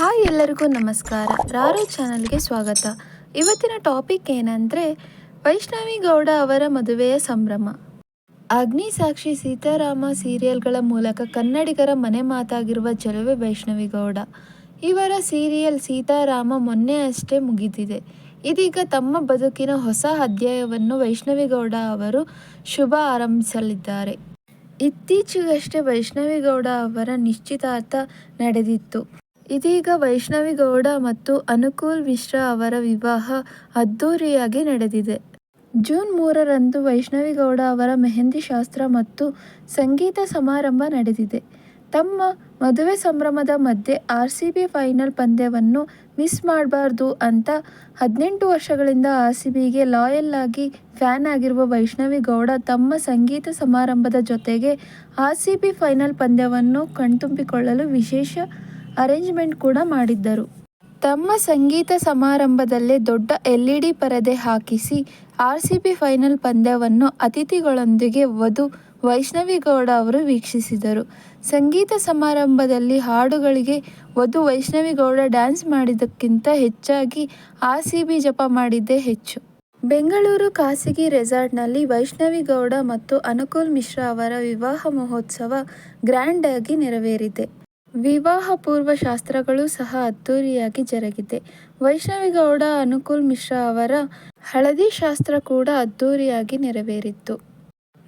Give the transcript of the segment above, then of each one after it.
Hi ಎಲ್ಲರಿಗೂ ನಮಸ್ಕಾರ. ರಾರು ಚಾನಲ್ಗೆ ಸ್ವಾಗತ. ಇವತ್ತಿನ ಟಾಪಿಕ್ ಏನಂದರೆ ವೈಷ್ಣವಿ ಗೌಡ ಅವರ ಮದುವೆಯ ಸಂಭ್ರಮ. ಅಗ್ನಿ ಸಾಕ್ಷಿ ಸೀತಾರಾಮ ಸೀರಿಯಲ್ಗಳ ಮೂಲಕ ಕನ್ನಡಿಗರ ಮನೆ ಮಾತಾಗಿರುವ ಚೆಲುವೆ ವೈಷ್ಣವಿ ಗೌಡ. ಇವರ ಸೀರಿಯಲ್ ಸೀತಾರಾಮ ಮೊನ್ನೆ ಅಷ್ಟೇ ಮುಗಿದಿದೆ. ಇದೀಗ ತಮ್ಮ ಬದುಕಿನ ಹೊಸ ಅಧ್ಯಾಯವನ್ನು ವೈಷ್ಣವಿ ಗೌಡ ಅವರು ಶುಭ ಆರಂಭಿಸಲಿದ್ದಾರೆ. ಇತ್ತೀಚೆಗಷ್ಟೇ ವೈಷ್ಣವಿ ಗೌಡ ಅವರ ನಿಶ್ಚಿತಾರ್ಥ ನಡೆದಿತ್ತು. ಇದೀಗ ವೈಷ್ಣವಿ ಗೌಡ ಮತ್ತು ಅನುಕೂಲ್ ಮಿಶ್ರಾ ಅವರ ವಿವಾಹ ಅದ್ದೂರಿಯಾಗಿ ನಡೆದಿದೆ. ಜೂನ್ ಮೂರರಂದು ವೈಷ್ಣವಿ ಗೌಡ ಅವರ ಮೆಹಂದಿ ಶಾಸ್ತ್ರ ಮತ್ತು ಸಂಗೀತ ಸಮಾರಂಭ ನಡೆದಿದೆ. ತಮ್ಮ ಮದುವೆ ಸಂಭ್ರಮದ ಮಧ್ಯೆ ಆರ್ ಸಿ ಬಿ ಫೈನಲ್ ಪಂದ್ಯವನ್ನು ಮಿಸ್ ಮಾಡಬಾರ್ದು ಅಂತ ಹದಿನೆಂಟು ವರ್ಷಗಳಿಂದ ಆರ್ ಸಿ ಬಿಗೆ ಲಾಯಲ್ ಆಗಿ ಫ್ಯಾನ್ ಆಗಿರುವ ವೈಷ್ಣವಿ ಗೌಡ ತಮ್ಮ ಸಂಗೀತ ಸಮಾರಂಭದ ಜೊತೆಗೆ ಆರ್ ಸಿ ಬಿ ಫೈನಲ್ ಪಂದ್ಯವನ್ನು ಕಣ್ತುಂಬಿಕೊಳ್ಳಲು ವಿಶೇಷ ಅರೇಂಜ್ಮೆಂಟ್ ಕೂಡ ಮಾಡಿದ್ದರು. ತಮ್ಮ ಸಂಗೀತ ಸಮಾರಂಭದಲ್ಲೇ ದೊಡ್ಡ ಎಲ್ ಇ ಡಿ ಪರದೆ ಹಾಕಿಸಿ ಆರ್ ಸಿ ಬಿ ಫೈನಲ್ ಪಂದ್ಯವನ್ನು ಅತಿಥಿಗಳೊಂದಿಗೆ ವಧು ವೈಷ್ಣವಿಗೌಡ ಅವರು ವೀಕ್ಷಿಸಿದರು. ಸಂಗೀತ ಸಮಾರಂಭದಲ್ಲಿ ಹಾಡುಗಳಿಗೆ ವಧು ವೈಷ್ಣವಿಗೌಡ ಡ್ಯಾನ್ಸ್ ಮಾಡಿದ್ದಕ್ಕಿಂತ ಹೆಚ್ಚಾಗಿ ಆರ್ ಸಿ ಬಿ ಜಪ ಮಾಡಿದ್ದೇ ಹೆಚ್ಚು. ಬೆಂಗಳೂರು ಖಾಸಗಿ ರೆಸಾರ್ಟ್ನಲ್ಲಿ ವೈಷ್ಣವಿಗೌಡ ಮತ್ತು ಅನುಕೂಲ್ ಮಿಶ್ರಾ ಅವರ ವಿವಾಹ ಮಹೋತ್ಸವ ಗ್ರ್ಯಾಂಡ್ ಆಗಿ ನೆರವೇರಿದೆ. ವಿವಾಹ ಪೂರ್ವ ಶಾಸ್ತ್ರಗಳು ಸಹ ಅದ್ದೂರಿಯಾಗಿ ಜರುಗಿದೆ. ವೈಷ್ಣವಿಗೌಡ ಅನುಕೂಲ್ ಮಿಶ್ರಾ ಅವರ ಹಳದಿ ಶಾಸ್ತ್ರ ಕೂಡ ಅದ್ದೂರಿಯಾಗಿ ನೆರವೇರಿತ್ತು.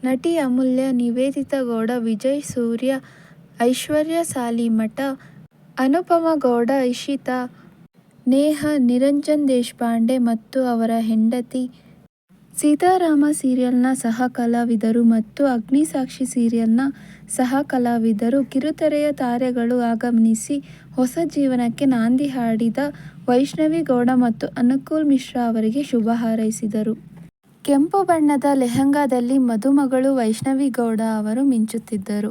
ನಟಿ ಅಮೂಲ್ಯ, ನಿವೇದಿತ ಗೌಡ, ವಿಜಯ್ ಸೂರ್ಯ, ಐಶ್ವರ್ಯ ಸಾಲಿಮಠ, ಅನುಪಮ ಗೌಡ, ಇಶಿತಾ, ನೇಹ, ನಿರಂಜನ್ ದೇಶಪಾಂಡೆ ಮತ್ತು ಅವರ ಹೆಂಡತಿ ಸೀತಾರಾಮ ಸೀರಿಯಲ್ನ ಸಹ ಕಲಾವಿದರು ಮತ್ತು ಅಗ್ನಿಸಾಕ್ಷಿ ಸೀರಿಯಲ್ನ ಸಹ ಕಲಾವಿದರು ಕಿರುತೆರೆಯ ತಾರೆಗಳು ಆಗಮಿಸಿ ಹೊಸ ಜೀವನಕ್ಕೆ ನಾಂದಿ ಹಾಡಿದ ವೈಷ್ಣವಿ ಗೌಡ ಮತ್ತು ಅನುಕೂಲ್ ಮಿಶ್ರಾ ಅವರಿಗೆ ಶುಭ ಹಾರೈಸಿದರು. ಕೆಂಪು ಬಣ್ಣದ ಲೆಹಂಗಾದಲ್ಲಿ ಮದುಮಗಳು ವೈಷ್ಣವಿ ಗೌಡ ಅವರು ಮಿಂಚುತ್ತಿದ್ದರು.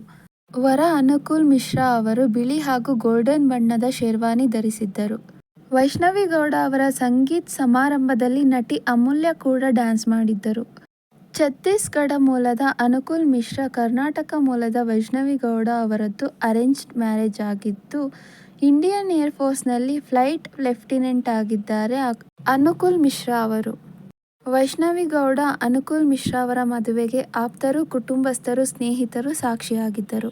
ವರ ಅನುಕೂಲ್ ಮಿಶ್ರಾ ಅವರು ಬಿಳಿ ಹಾಗೂ ಗೋಲ್ಡನ್ ಬಣ್ಣದ ಶೇರ್ವಾನಿ ಧರಿಸಿದ್ದರು. ವೈಷ್ಣವಿ ಗೌಡ ಅವರ ಸಂಗೀತ್ ಸಮಾರಂಭದಲ್ಲಿ ನಟಿ ಅಮೂಲ್ಯ ಕೂಡ ಡ್ಯಾನ್ಸ್ ಮಾಡಿದ್ದರು. ಛತ್ತೀಸ್ಗಢ ಮೂಲದ ಅನುಕೂಲ್ ಮಿಶ್ರಾ ಕರ್ನಾಟಕ ಮೂಲದ ವೈಷ್ಣವಿ ಗೌಡ ಅವರದ್ದು ಅರೇಂಜ್ಡ್ ಮ್ಯಾರೇಜ್ ಆಗಿದ್ದು, ಇಂಡಿಯನ್ ಏರ್ಫೋರ್ಸ್ನಲ್ಲಿ ಫ್ಲೈಟ್ ಲೆಫ್ಟಿನೆಂಟ್ ಆಗಿದ್ದಾರೆ ಅನುಕೂಲ್ ಮಿಶ್ರಾ ಅವರು. ವೈಷ್ಣವಿ ಗೌಡ ಅನುಕೂಲ್ ಮಿಶ್ರಾ ಅವರ ಮದುವೆಗೆ ಆಪ್ತರು, ಕುಟುಂಬಸ್ಥರು, ಸ್ನೇಹಿತರು ಸಾಕ್ಷಿಯಾಗಿದ್ದರು.